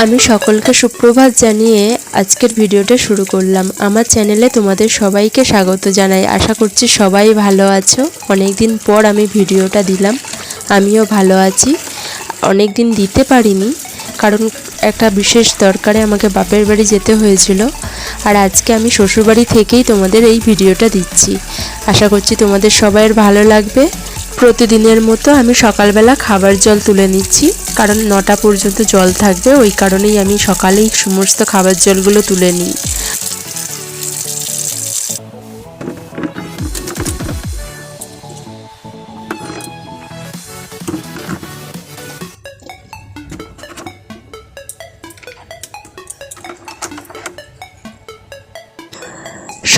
আমি সকলকে সুপ্রভাত জানিয়ে আজকের ভিডিওটা শুরু করলাম। আমার চ্যানেলে তোমাদের সবাইকে স্বাগত জানাই। আশা করছি সবাই ভালো আছো। অনেক দিন পর আমি ভিডিওটা দিলাম। আমিও ভালো আছি। অনেক দিন দিতে পারিনি, কারণ একটা বিশেষ দরকারে আমাকে বাপের বাড়ি যেতে হয়েছিল। আর আজকে আমি শ্বশুরবাড়ি থেকেই তোমাদের এই ভিডিওটা দিচ্ছি। আশা করছি তোমাদের সবাইয়ের ভালো লাগবে। প্রতিদিনের মতো আমি সকালবেলা খাবার জল তুলে নিচ্ছি, কারণ নটা পর্যন্ত জল থাকবে, ওই কারণেই আমি সকালেই সমস্ত খাবার জলগুলো তুলে নিই।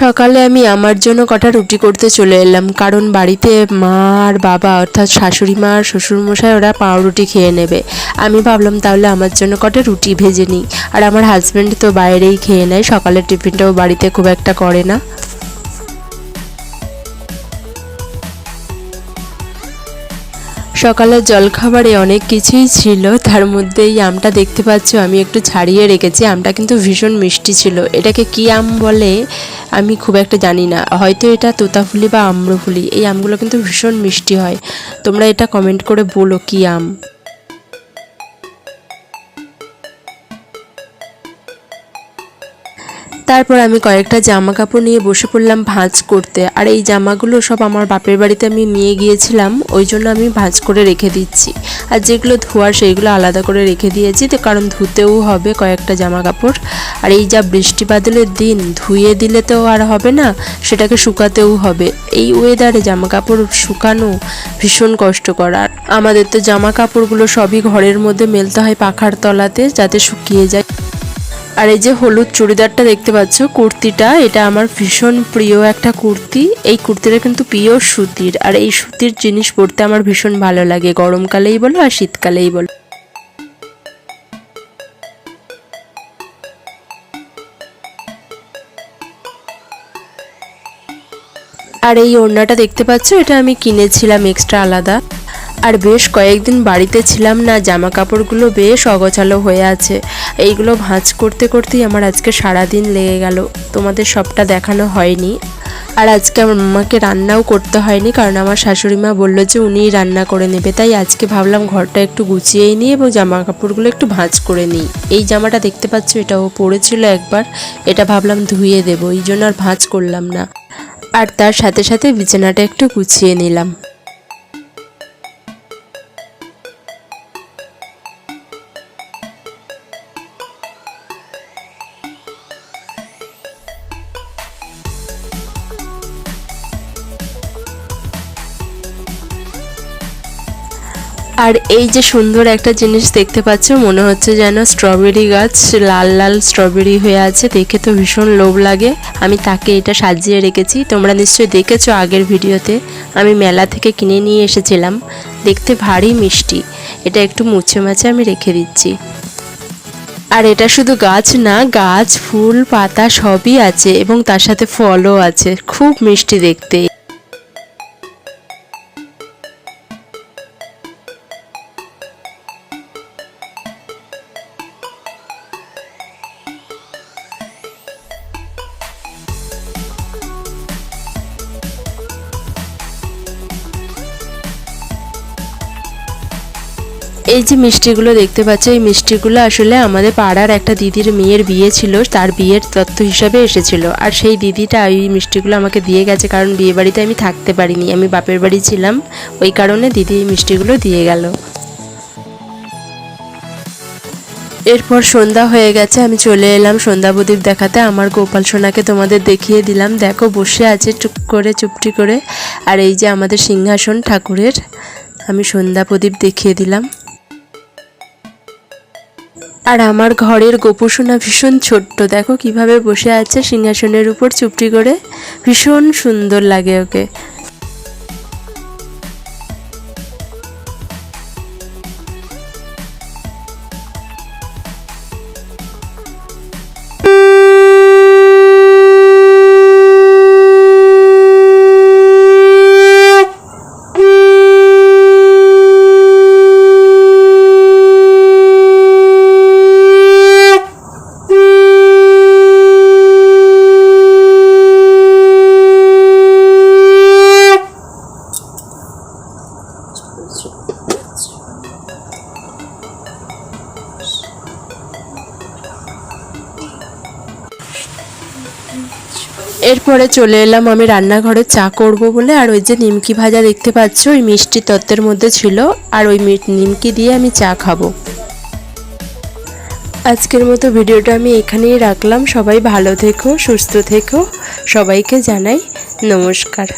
সকালে আমি আমার জন্য কটা রুটি করতে চলে এলাম। কারণ বাড়িতে মা আর বাবা, অর্থাৎ শাশুড়ি মা আর শ্বশুরমশাই, ওরা পাউরুটি খেয়ে নেবে। আমি ভাবলাম তাহলে আমার জন্য কটা রুটি ভেজে নিই। আর আমার হাজব্যান্ড তো বাইরেই খেয়ে নেয়, সকালের টিফিনটাও বাড়িতে খুব একটা করে না। সকালের জলখাবারে অনেক কিছুই ছিল, তার মধ্যে এই আমটা দেখতে পাচ্ছ, আমি একটু ছাড়িয়ে রেখেছি, আমটা কিন্তু ভীষণ মিষ্টি ছিল। এটাকে কি আম বলে আমি খুব একটা জানি না, হয়তো এটা তোতাফুলি বা আম্রফুলি, এই আমগুলো কিন্তু ভীষণ মিষ্টি হয়। তোমরা এটা কমেন্ট করে বলো কি আম। তারপর আমি কয়েকটা জামা কাপড় নিয়ে বসে পড়লাম ভাঁজ করতে। আর এই জামাগুলো সব আমার বাপের বাড়িতে আমি নিয়ে গিয়েছিলাম, ওই জন্য আমি ভাঁজ করে রেখে দিচ্ছি। আর যেগুলো ধোয়ার সেইগুলো আলাদা করে রেখে দিয়েছি, তো কারণ ধুতেও হবে কয়েকটা জামা কাপড় আর এই যা বৃষ্টি বাদলের দিন, ধুয়ে দিলে তো আর হবে না, সেটাকে শুকাতেও হবে। এই ওয়েদারে জামা কাপড় শুকানো ভীষণ কষ্টকর। আর আমাদের তো জামা কাপড়গুলো সবই ঘরের মধ্যে মেলতে হয় পাখার তলাতে, যাতে শুকিয়ে যায়। আর এই যে হলুদ চুড়িদারটা দেখতে পাচ্ছ, কুর্তিটা, এটা আমার ভীষণ প্রিয় একটা কুর্তি। এই কুর্তিটা কিন্তু পিওর সুতির, আর এই সুতির জিনিস পরতে আমার ভীষণ ভালো লাগে। গরমকালেই বলো আর শীতকালেই বলো। আর এই ওড়নাটা দেখতে পাচ্ছ, এটা আমি কিনেছিলাম এক্সট্রা আলাদা। আর বেশ কয়েকদিন বাড়িতে ছিলাম না জামা কাপড়গুলো বেশ অগোছালো হয়ে আছে। এইগুলো ভাঁজ করতে করতেই আমার আজকে সারা দিন লেগে গেল। তোমাদের সবটা দেখানো হয়নি। আর আজকে আমার মামাকে রান্নাও করতে হয়নি, কারণ আমার শাশুড়ি মা বলল যে উনিই রান্না করে নেবে। তাই আজকে ভাবলাম ঘরটা একটু গুছিয়েই নিই এবং জামা কাপড়গুলো একটু ভাঁজ করে নিই। এই জামাটা দেখতে পাচ্ছ, এটা ও পরেছিল একবার, এটা ভাবলাম ধুয়ে দেবো, এই জন্য আর ভাঁজ করলাম না। আর তার সাথে সাথে বিছানাটা একটু গুছিয়ে নিলাম। আর এই যে সুন্দর একটা জিনিস দেখতে পাচ্ছ, মনে হচ্ছে যেন স্ট্রবেরি গাছ, লাল লাল স্ট্রবেরি হয়ে আছে, দেখে তো ভীষণ লোভ লাগে। আমি তাকে এটা সাজিয়ে রেখেছি, তোমরা নিশ্চয়ই দেখেছ আগের ভিডিওতে। আমি মেলা থেকে কিনে নিয়ে এসেছিলাম, দেখতে ভারী মিষ্টি। এটা একটু মুছে মাছে আমি রেখে দিচ্ছি। আর এটা শুধু গাছ না, গাছ, ফুল, পাতা সবই আছে, এবং তার সাথে ফলও আছে, খুব মিষ্টি দেখতে। এই যে মিষ্টিগুলো দেখতে পাচ্ছ, এই মিষ্টিগুলো আসলে আমাদের পাড়ার একটা দিদির মেয়ের বিয়ে ছিল, তার বিয়ের তথ্য হিসাবে এসেছিল। আর সেই দিদিটা এই মিষ্টিগুলো আমাকে দিয়ে গেছে, কারণ বিয়ে বাড়িতে আমি থাকতে পারিনি। আমি বাপের বাড়ি ছিলাম, ওই কারণে দিদি এই মিষ্টিগুলো দিয়ে গেল। এরপর সন্ধ্যা হয়ে গেছে, আমি চলে এলাম সন্ধ্যা প্রদীপ দেখাতে। আমার গোপাল সোনাকে তোমাদের দেখিয়ে দিলাম। দেখো, বসে আছে টুক করে, চুপটি করে। আর এই যে আমাদের সিংহাসন ঠাকুরের, আমি সন্ধ্যা প্রদীপ দেখিয়ে দিলাম। আর আমার ঘরের গোপুসোনা ভীষণ ছোট্ট। দেখো কীভাবে বসে আছে সিংহাসনের উপর চুপটি করে। ভীষণ সুন্দর লাগে ওকে। এরপরে চলে এলাম, আমি রান্নাঘরে চা করব বলে। আর ওই যে নিমকি ভাজা দেখতে পাচ্ছ, ওই মিষ্টি তত্ত্বের মধ্যে ছিল। আর ওই নিমকি দিয়ে আমি চা খাব। আজকের মতো ভিডিওটা আমি এখানেই রাখলাম। সবাই ভালো থেকো, সুস্থ থেকো। সবাইকে জানাই নমস্কার।